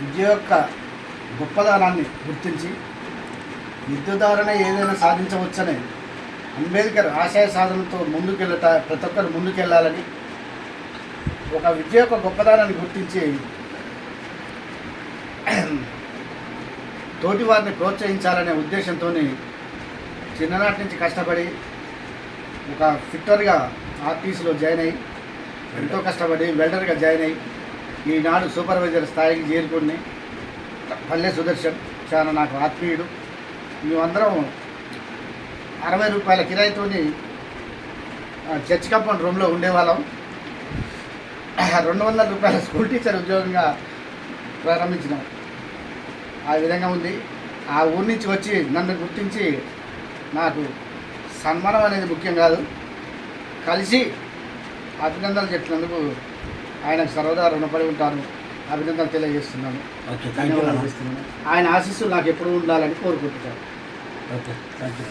విద్య యొక్క గొప్పదనాన్ని గుర్తించి విద్య ద్వారానే ఏదైనా సాధించవచ్చని అంబేద్కర్ ఆశయ సాధనతో ముందుకెళ్ళట ప్రతి ఒక్కరు ముందుకెళ్ళాలని ఒక విద్య యొక్క గొప్పదనాన్ని గుర్తించి తోటి వారిని ప్రోత్సహించాలనే ఉద్దేశంతో చిన్ననాటి నుంచి కష్టపడి ఒక ఫిట్టర్గా ఆర్టీసీలో జాయిన్ అయ్యి ఎంతో కష్టపడి వెల్డర్గా జాయిన్ అయ్యి ఈనాడు సూపర్వైజర్ స్థాయికి చేరుకుని పల్లె సుదర్శన్ చాలా నాకు ఆత్మీయుడు. మేమందరం అరవై రూపాయల కిరాయితోని చర్చి చర్చ్ కంపౌండ్ రూమ్లో ఉండేవాళ్ళం. రెండు వందల రూపాయల స్కూల్ టీచర్ ఉద్యోగంగా ప్రారంభించినాం. ఆ విధంగా ఉంది. ఆ ఊరి నుంచి వచ్చి నన్ను గుర్తించి నాకు సన్మానం అనేది ముఖ్యం కాదు. కలిసి అభినందనలు చెప్పినందుకు ఆయనకు సర్వదా రుణపడి ఉంటాను అభినందనలు తెలియజేస్తున్నాను. ధన్యవాదాలు ఆయన ఆశీస్సులు నాకు ఎప్పుడు ఉండాలని కోరుకుంటున్నాను. Okay thank you